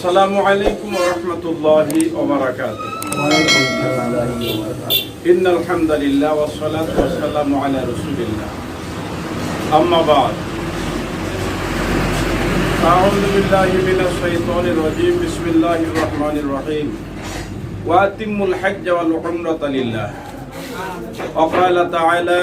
السلام عليكم ورحمة الله وبركاته. إن الحمد لله والصلاة والسلام على رسول الله. أما بعد. أعوذ بالله من الشيطان الرجيم. بسم الله الرحمن الرحيم. وأتم الحج والعمرة لله. وقال تعالى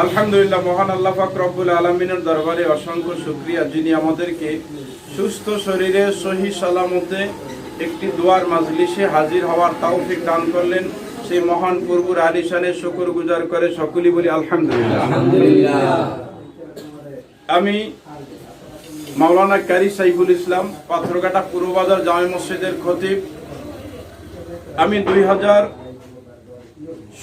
আলহামদুলিল্লাহ মহান আল্লাহ পাক রব্বুল আলমিনের দরবারে অসংখ্য শুক্রিয়া। যিনি আমাদেরকে সুস্থ শরীরে সহি সালামতে একটি দুয়ার মাজলিসে হাজির হওয়ার তৌফিক দান করলেন। সেই মহান পূর্বুর আলিশানে শুকর গুজার করে সকলি বলি আলহামদুলিল্লাহ। আমি মাওলানা কারি সাইফুল ইসলাম পাথরঘাটা পূর্ব বাজার জামে মসজিদের খতিব। আমি দুই হাজার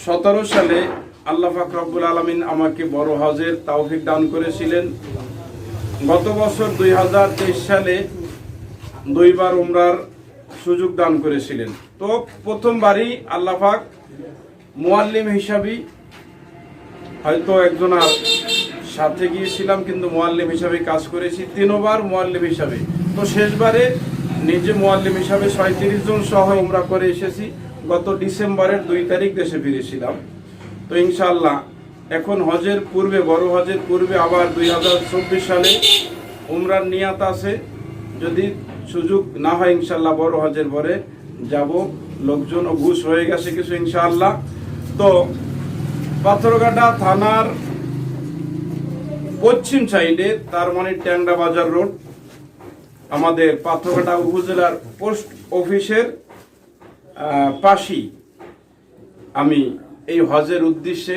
সতেরো সালে আল্লাহ পাক রব্বুল আলমিন আমাকে বড় হজের তাওফিক দান করেছিলেন। গত বছর দুই হাজার তেইশ সালে দুইবার উমরার সুযোগ দান করেছিলেন। তো প্রথমবারই আল্লাহ মোয়াল্লিম মুয়াল্লিম হিসাবে হয়তো একজনার সাথে গিয়েছিলাম, কিন্তু মোয়াল্লিম হিসাবে কাজ করেছি। তিনবার মোয়াল্লিম হিসাবে। তো শেষবারে নিজে মোয়াল্লিম হিসাবে ছয়ত্রিশ জন সহ উমরা করে এসেছি। গত ডিসেম্বরের দুই তারিখ দেশে ফিরেছিলাম। তো ইনশাল্লাহ এখন হজের পূর্বে, বড় হজের পূর্বে আবার দুই হাজার চব্বিশ সালে উমরার নিয়াত আছে। যদি সুযোগ না হয় ইনশাল্লাহ বড় হজের পরে যাব। লোকজন ও ঘুষ হয়ে গেছে কিছু ইনশাল্লাহ তো পাথরঘাটা থানার পশ্চিম সাইডে তার মানে ট্যাংরা বাজার রোড, আমাদের পাথরঘাটা উপজেলার পোস্ট অফিসের পাশেই আমি এই হজের উদ্দেশ্যে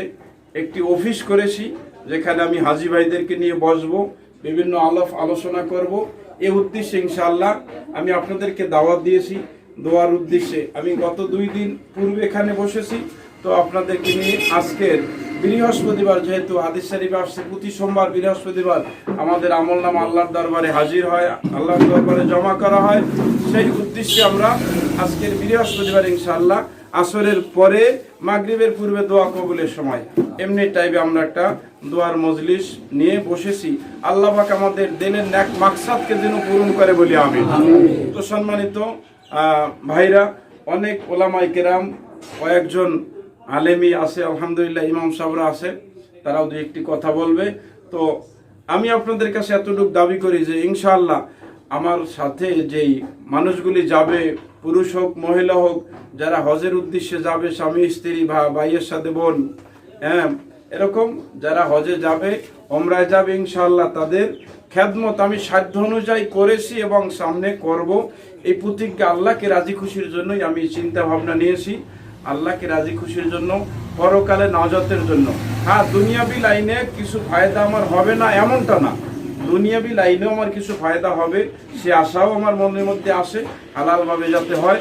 একটি অফিস করেছি, যেখানে আমি হাজি ভাইদেরকে নিয়ে বসবো, বিভিন্ন আলাপ আলোচনা করব। এই উদ্দেশ্যে ইনশাল্লাহ আমি আপনাদেরকে দাওয়াত দিয়েছি। দোয়ার উদ্দেশ্যে আমি গত দুই দিন পূর্বে এখানে বসেছি। তো আপনাদেরকে নিয়ে আজকের বৃহস্পতিবার, যেহেতু হাদিস শরীফ আসছে, প্রতি সোমবার বৃহস্পতিবার আমাদের আমল নাম আল্লাহর দরবারে হাজির হয়, আল্লাহর দরবারে জমা করা হয়। সেই উদ্দেশ্যে আমরা আজকের বৃহস্পতিবার ইনশাআল্লাহ আসরের পরে মাগরিবের পূর্বে দোয়া কবুলের সময়। এমনি টাইপে আমরা একটা দোয়ার মজলিস নিয়ে বসেছি। আল্লাহ পাক আমাদের দিনের ন্যাক মাকসাদকে যেন পূরণ করে বলি আমি তো সম্মানিত ভাইরা, অনেক ওলামাই কেরাম, কয়েকজন আলেমি আছে, আলহামদুলিল্লাহ, ইমাম সাহরা আছে, তারাও দু একটি কথা বলবে। তো আমি আপনাদের কাছে এতটুকু দাবি করি যে, ইনশাআল্লাহ, আমার সাথে যেই মানুষগুলি যাবে পুরুষ হোক, মহিলা হোক, যারা হজের উদ্দেশ্যে যাবে, স্বামী, স্ত্রী বা ভাইয়ের সাথে বোন হ্যাঁ এরকম যারা হজে যাবে, ওমরায় যাবে ইনশাআল্লাহ, তাদের খেদমত আমি সাধ্য অনুযায়ী করেছি এবং সামনে করব। এই প্রতিজ্ঞা আল্লাহকে রাজি খুশির জন্যই আমি চিন্তা ভাবনা নিয়েছি। আল্লাহকে রাজি খুশির জন্য, পরকালে নাজতের জন্য। হ্যাঁ দুনিয়াবি লাইনে কিছু ফায়দা আমার হবে না, এমনটা না। দুনিয়াবি লাইনেও আমার কিছু ফায়দা হবে, সে আশাও আমার মনের মধ্যে আসে, হালালভাবে যাতে হয়।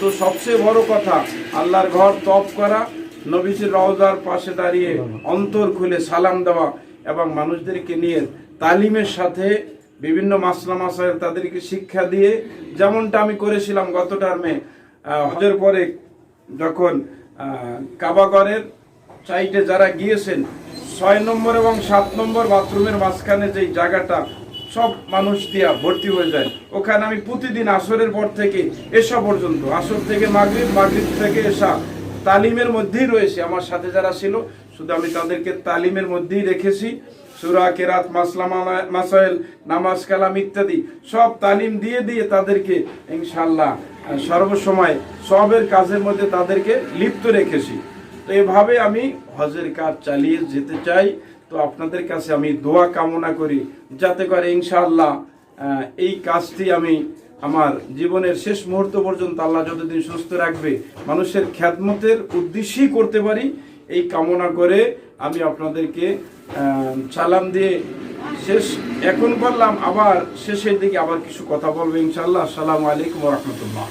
তো সবচেয়ে বড় কথা, আল্লাহর ঘর তপ করা, নবীজির রওজার পাশে দাঁড়িয়ে অন্তর খুলে সালাম দেওয়া এবং মানুষদেরকে নিয়ে তালিমের সাথে বিভিন্ন মাসলা মাসাইল তাদেরকে শিক্ষা দিয়ে, যেমনটা আমি করেছিলাম গত টার্মে হজের পরে যখন কাবাগরের সাইডে যারা গিয়েছেন, ছয় নম্বর এবং সাত নম্বর বাথরুমের মাঝখানে যেই জায়গাটা, সব মানুষ দিয়া ভর্তি হয়ে যায়। ওখানে আমি প্রতিদিন আসরের পর থেকে এসা পর্যন্ত, আসর থেকে মাগরিব মাগরিব থেকে এসা, তালিমের মধ্যেই রয়েছে। আমার সাথে যারা ছিল, শুধু আমি তাদেরকে তালিমের মধ্যেই রেখেছি। সুরা, কেরাত মাসলা মাসাইল নামাজ, কালাম ইত্যাদি, সব তালিম দিয়ে দিয়ে তাদেরকে ইনশাল্লাহ সর্বসময় সবের কাজের মধ্যে তাদেরকে লিপ্ত রেখেছি। এভাবে আমি হজের কাজ চালিয়ে যেতে চাই। তো আপনাদের কাছে আমি দোয়া কামনা করি, যাতে করে ইনশাআল্লাহ এই কাজটি আমি আমার জীবনের শেষ মুহূর্ত পর্যন্ত আল্লাহ যতদিন সুস্থ রাখবে, মানুষের খ্যাতমতের উদ্দেশ্যেই করতে পারি। এই কামনা করে আমি আপনাদেরকে সালাম দিয়ে শেষ, এখন বললাম, আবার শেষের দিকে আবার কিছু কথা বলব ইনশাআল্লাহ। আসসালামু আলাইকুম রহমতুল্লাহ।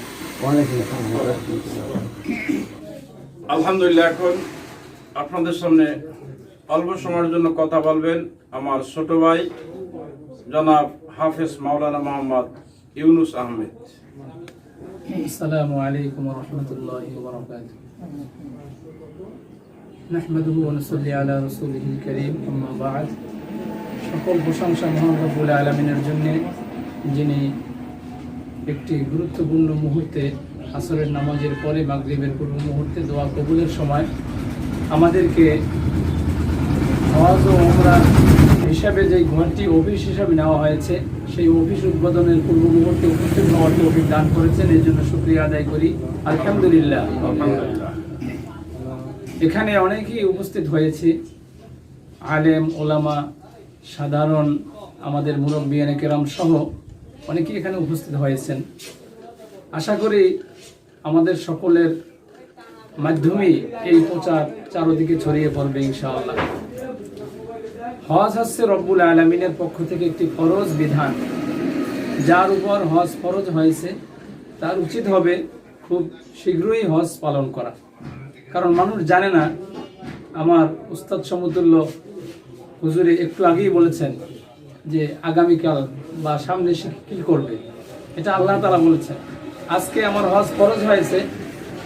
আলহামদুলিল্লাহ এখন আপনাদের সামনে অল্প সময়ের জন্য কথা বলবেন আমার ছোট ভাই জনাব হাফেজ মাওলানা মোহাম্মদ ইউনুস আহমেদ السلام عليكم ورحمة الله وبركاته نحمده ونصلي على رسوله الكريم أما بعد সকল প্রশংসা মহান রব্বুল আলমিনের জন্য যিনি একটি গুরুত্বপূর্ণ মুহূর্তে আসরের নামাজের পরে মাগরিবের পূর্ব মুহূর্তে দোয়া কবুলের সময় আমাদেরকে হজ ও ওমরা হিসাবে যে ঘরটি অফিস হিসাবে নেওয়া হয়েছে, সেই অফিস উদ্বোধনের পূর্ব মুহূর্তে উপস্থিত হওয়ার তৌফিক দান করেছেন এর জন্য শুক্রিয়া আদায় করি। আলহামদুলিল্লাহ। এখানে অনেকেই উপস্থিত হয়েছে। আলেম, ওলামা, সাধারণ, আমাদের মুরব্বিয়ানে কেরাম সহ অনেকেই এখানে উপস্থিত হয়েছেন। আশা করি আমাদের সকলের মাধ্যমেই এই প্রচার চারোদিকে ছড়িয়ে পড়বে ইনশাআল্লাহ। হজ হচ্ছে রব্বুল আলমিনের পক্ষ থেকে একটি ফরজ বিধান। যার উপর হজ ফরজ হয়েছে, তার উচিত হবে খুব শীঘ্রই হজ পালন করা। কারণ মানুষ জানে না, আমার উস্তাদ সমতুল্য হুজুরে একটু আগেই বলেছেন যে আগামীকাল বা সামনে সে কী করবে। এটা আল্লাহ তালা বলেছেন। আজকে আমার হজ খরচ হয়েছে,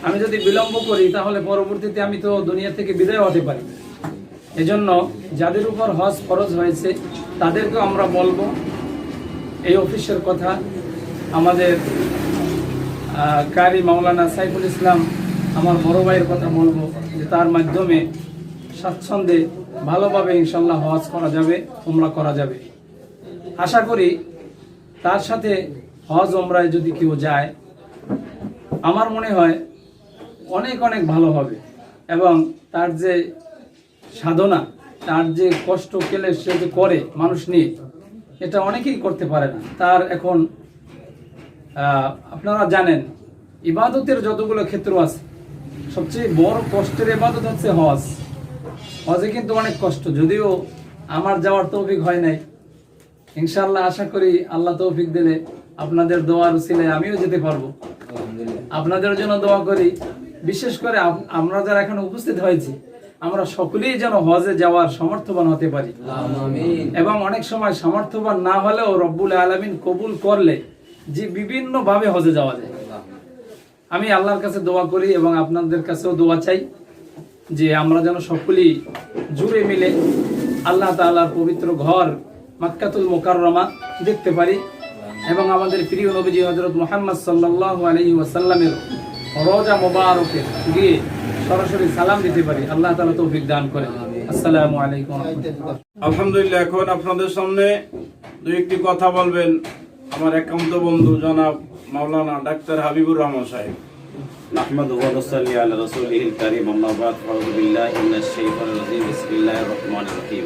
আমি যদি বিলম্ব করি, তাহলে পরবর্তীতে আমি তো দুনিয়া থেকে বিদায় হতে পারি। এজন্য যাদের উপর হজ খরচ হয়েছে, তাদেরকেও আমরা বলব, এই অফিসের কথা আমাদের কারি মাওলানা সাইফুল ইসলাম আমার বড় ভাইয়ের কথা বলব, যে তার মাধ্যমে স্বাচ্ছন্দ্যে ভালোভাবে ইনশাল্লাহ হজ করা যাবে, উমরা করা যাবে। আশা করি তার সাথে হজ ওমরায় যদি কেউ যায় আমার মনে হয় অনেক অনেক ভালো হবে। এবং তার যে সাধনা, তার যে কষ্ট কেলে সে যে করে মানুষ নিয়ে, এটা অনেকেই করতে পারে না। তার এখন আপনারা জানেন, ইবাদতের যতগুলো ক্ষেত্র আছে, সবচেয়ে বড় কষ্টের ইবাদত হচ্ছে হজ। হজে কিন্তু অনেক কষ্ট। যদিও আমার যাওয়ার তৌফিক হয় নাই ইনশাল্লাহ আশা করি আল্লাহ তৌফিক দিলে আপনাদের দোয়ার উসিলায় আমিও যেতে পারব। আপনাদের জন্য দোয়া করি বিশেষ করে আমরা যারা এখানে উপস্থিত হয়েছি আমরা সকলেই যেন হজে যাওয়ার সমর্থবান হতে পারি। এবং অনেক সময় সামর্থ্যবান না হলেও রব্বুল আলমিন কবুল করলে যে বিভিন্ন ভাবে হজে যাওয়া যায়। আমি আল্লাহর কাছে দোয়া করি এবং আপনাদের কাছেও দোয়া চাই যে আমরা যেন সকলেই জুড়ে মিলে আল্লাহ তাআলার পবিত্র ঘর মাক্কাতুল মোকাররমা দেখতে পারি। এবং আমাদের প্রিয় নবীজি হজরত মোহাম্মদ সাল্লাল্লাহু আলাইহি ওয়াসাল্লামের রোজা মোবারকে গিয়ে সরাসরি সালাম দিতে পারি আল্লাহ তাআলা তৌফিক দান করেন আসসালামু আলাইকুম ওয়া রাহমাতুল্লাহ। আলহামদুলিল্লাহ এখন আপনাদের সামনে দু একটি কথা বলবেন আমার একান্ত বন্ধু জনাব মাওলানা ডাক্তার হাবিবুর রহমান সাহেব نحمده ونصلي على رسوله الكريم أما بعد فأعوذ بالله من الشيطان الرجيم بسم الله الرحمن الرحيم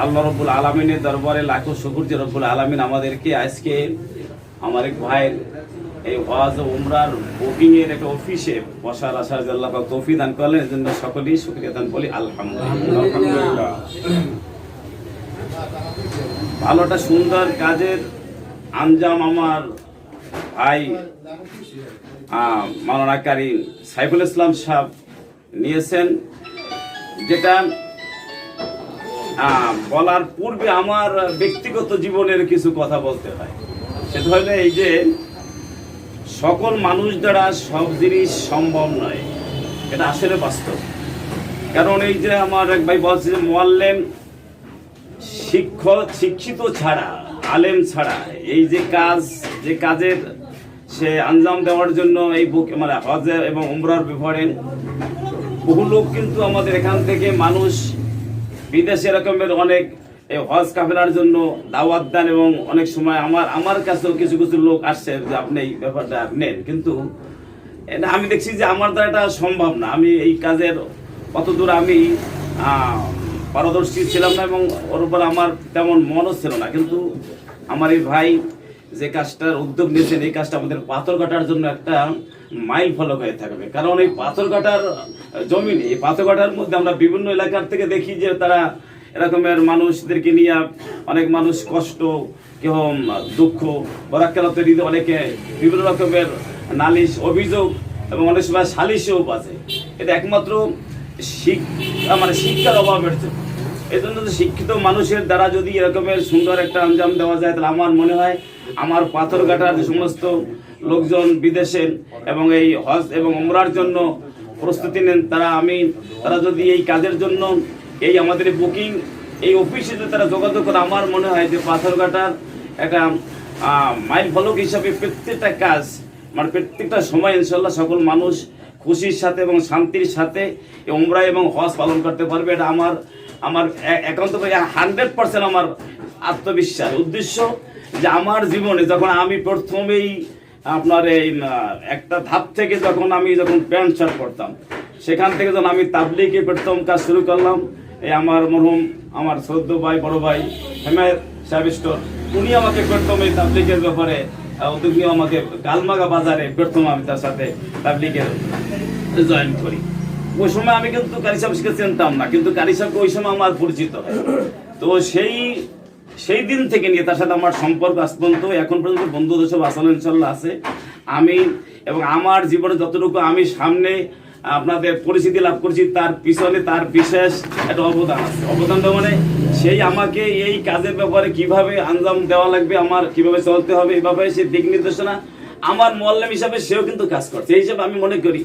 আল্লাহ রব্বুল আলমিনের দরবারে লাখো শুকুর যে রব্বুল আলমিন আমাদেরকে আজকে আমার এক ভাইয়ের এই ওয়াজ উমরার বুকিং এর একটা অফিসে বসার আসার আল্লাহ তৌফিক দান করলেন এর জন্য সকলেই শুক্রিয়া দান বলি, আলহামদুলিল্লাহ। ভালোটা সুন্দর কাজের আঞ্জাম আমার ভাই মাননাকারী সাইফুল ইসলাম সাহেব নিয়েছেন, যেটা বলার পূর্বে আমার ব্যক্তিগত জীবনের কিছু কথা বলতে হয়। সেটা হলো এই যে, সকল মানুষ দ্বারা সব জিনিস সম্ভব নয়। এটা আসলে বাস্তব। কারণ এই যে আমার এক ভাই বলছে যে, মোয়াল্লেম শিক্ষক, শিক্ষিত ছাড়া, আলেম ছাড়া, এই যে কাজ, যে কাজের সে আঞ্জাম দেওয়ার জন্য এই বুক মানে হজে এবং উমরার ব্যাপারে বহু লোক কিন্তু আমাদের এখান থেকে মানুষ বিদেশে এরকমের অনেক হজ কাফেলার জন্য দাওয়াত দেন এবং অনেক সময় আমার আমার কাছেও কিছু কিছু লোক আসছে যে আপনি এই ব্যাপারটা নেন। কিন্তু, এটা আমি দেখছি যে আমার দ্বারা এটা সম্ভব না। আমি এই কাজের অতদূর আমি পারদর্শী ছিলাম না এবং ওর উপর আমার তেমন মনও ছিল না। কিন্তু আমার এই ভাই যে কাজটার উদ্যোগ নিয়েছেন, এই কাজটা আমাদের পাথর কাটার জন্য একটা মাইল ফলক হয়ে থাকবে। কারণ এই পাথর কাটার জমি নেই। পাথর কাটার মধ্যে আমরা বিভিন্ন এলাকার থেকে দেখি যে তারা এরকমের মানুষদেরকে নিয়ে অনেক মানুষ কষ্ট কেউ দুঃখ বরাক্কালত হৃদয় অনেকে বিভিন্ন রকমের নালিশ, অভিযোগ এবং অনেক সময় সালিশেও বাজে। এটা একমাত্র শিক্ষা মানে শিক্ষার অভাবের জন্য। এই জন্য যে শিক্ষিত মানুষের দ্বারা যদি এরকমের সুন্দর একটা আঞ্জাম দেওয়া যায়, তাহলে আমার মনে হয় আমার পাথর কাটার যে সমস্ত লোকজন বিদেশে এবং এই হজ এবং উমরার জন্য প্রস্তুতি নেন। তারা, আমি, তারা যদি এই কাজের জন্য এই আমাদের বুকিং, এই অফিসে যদি তারা যোগাযোগ করে, আমার মনে হয় যে পাথর কাটার একটা মাইল ফলক হিসাবে প্রত্যেকটা কাজ মানে প্রত্যেকটা সময় ইনশাল্লাহ সকল মানুষ খুশির সাথে এবং শান্তির সাথে উমরা এবং হজ পালন করতে পারবে। এটা আমার আমার একান্ত হান্ড্রেড পার্সেন্ট আমার আত্মবিশ্বাস। উদ্দেশ্য যে আমার জীবনে যখন আমি প্রথমেই আপনার এই একটা ধাপ থেকে যখন আমি যখন প্যান্ট শার্ট পরতাম, সেখান থেকে যখন আমি তাবলিকে প্রথম কাজ শুরু করলাম, এই আমার মরহুম, আমার শ্রদ্ধ ভাই, বড় ভাই, হেমায়ত সাহেব উনি আমাকে প্রথম এই তাবলিকের ব্যাপারে উদ্যোগ আমাকে গালমাগা বাজারে প্রথম আমি তার সাথে তাবলিগের জয়েন করি। ওই সময় আমি কিন্তু কারি সাহেবকে চিনতাম না, কিন্তু কারি সাহেবকে ওই সময় আমার পরিচিত। তো সেই সেই দিন থেকে নিয়ে তার সাথে আমার সম্পর্ক আজ এখন পর্যন্ত বন্ধু সব আসলে ইনশাল্লাহ আছে। আমি এবং আমার জীবনে যতটুকু আমি সামনে, আপনাদের পরিচিতি লাভ করছি, তার পিছনে তার বিশেষ একটা অবদান আছে। অবদানটা মানে সেই আমাকে এই কাজের ব্যাপারে কীভাবে আঞ্জাম দেওয়া লাগবে, আমার কীভাবে চলতে হবে এভাবে সেই দিক নির্দেশনা আমার মোয়াল্লাম হিসাবে সেও কিন্তু কাজ করছে এই হিসাবে আমি মনে করি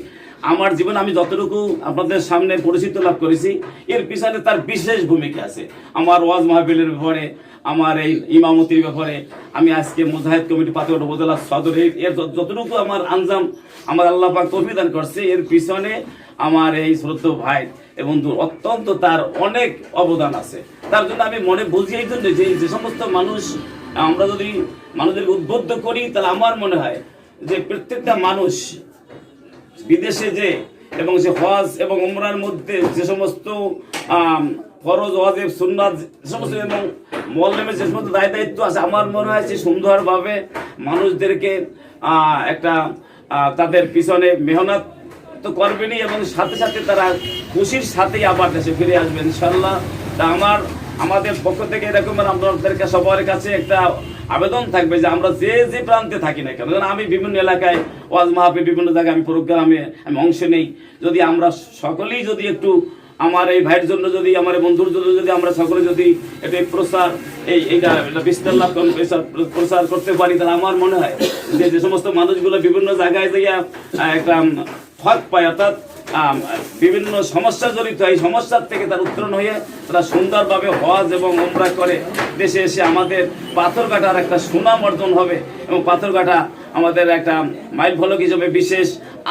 আমার জীবন আমি যতটুকু আপনাদের সামনে পরিচিত লাভ করেছি, এর পিছনে তার বিশেষ ভূমিকা আছে। আমার ওয়াজ মাহফিলের ব্যাপারে, আমার এই ইমামতির ব্যাপারে, আমি আজকে মুজাহিদ কমিটি পাথর উপজেলা সদর, এর যতটুকু আমার আঞ্জাম আমার আল্লাহ পাক তৌফিক করছে, এর পিছনে আমার এই শ্রদ্ধ ভাই এবং অত্যন্ত তার অনেক অবদান আছে। তার জন্য আমি মনে বুঝি এই জন্য যে যে সমস্ত মানুষ, আমরা যদি মানুষদেরকে উদ্বুদ্ধ করি, তাহলে আমার মনে হয় যে প্রত্যেকটা মানুষ বিদেশে যে এবং যে হজ এবং উমরার মধ্যে যে সমস্ত ফরজ, ওয়াজিব, সুন্নাত, যে সমস্ত এবং মোয়াল্লেমের যে সমস্ত দায় দায়িত্ব আছে, আমার মনে হয় যে সুন্দরভাবে মানুষদেরকে একটা তাদের পিছনে মেহনত তো করবেনই এবং সাথে সাথে তারা খুশির সাথেই আবার দেশে ফিরে আসবে ইনশাল্লাহ তা আমার, আমাদের পক্ষ থেকে এরকম আপনাদেরকে সবার কাছে একটা আবেদন থাকবে যে আমরা যে যে প্রান্তে থাকি না কেন? আমি বিভিন্ন এলাকায় ওয়াজ মাহফিল, বিভিন্ন জায়গায় আমি প্রোগ্রামে আমি অংশ নেই। যদি আমরা সকলেই যদি একটু আমার এই ভাইয়ের জন্য যদি, আমার বন্ধুর জন্য যদি, আমরা সকলে যদি এটা প্রসার, এই, এইটা, এটা বিস্তার লাভ প্রসার করতে পারি, তাহলে আমার মনে হয় যে যে সমস্ত মানুষগুলো বিভিন্ন জায়গায় যাইয়া একটা ফাঁক পায়, অর্থাৎ বিভিন্ন সমস্যা জড়িত, এই সমস্যার থেকে তার উত্তরণ হয়ে তারা সুন্দরভাবে হজ এবং ওমরা করে। দেশে এসে আমাদের পাথর কাটার একটা সুনাম অর্জন হবে এবং পাথর কাটা আমাদের একটা মাইল ফলক হিসেবে বিশেষ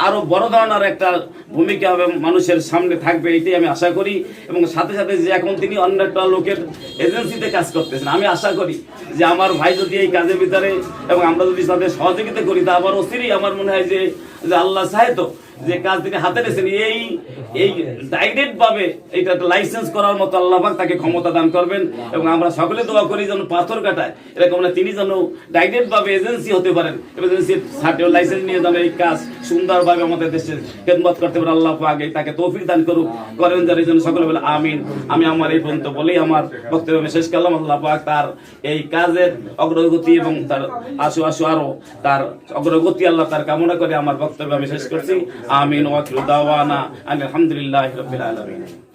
আরও বড় ধরনের একটা ভূমিকা হবে মানুষের সামনে থাকবে, এটাই আমি আশা করি। এবং সাথে সাথে যে এখন তিনি অন্য একটা লোকের এজেন্সিতে কাজ করতেছেন, আমি আশা করি যে আমার ভাই যদি এই কাজের ভিতরে এবং আমরা যদি তাদের সহযোগিতা করি, তা আবার অস্থিরই আমার মনে হয় যে যে আল্লাহ সাহেব যে কাজ তিনি হাতে নিয়েছেন, এই এই ডাইরেক্ট ভাবে এটা লাইসেন্স করার মতো আল্লাহাক তাকে ক্ষমতা দান করবেন এবং আমরা সকলে দোয়া করি যেন পাথর কাটায়। এরকম না, তিনি যেন ডাইরেক্ট ভাবে এজেন্সি হতে পারেন। এজেন্সির সার্টিফিকেট লাইসেন্স নিয়ে যেন এই কাজ সুন্দরভাবে আমাদের দেশে। খেদমত করতে পারে আল্লাহ এই তাকে তৌফিক দান করুক, করেন যার এই জন্য সকলে বলে আমিন। আমি আমার এই পর্যন্ত বলেই আমার বক্তব্য শেষ করলাম। আল্লাহ পাক তার এই কাজের অগ্রগতি এবং তার আশু আশু আরও তার অগ্রগতি আল্লাহ তার কামনা করে আমার বক্তব্য আমি শেষ করছি। আমিন ওয়াকিল দাওয়ানা আলহামদুলিল্লাহ রবিল আলমিন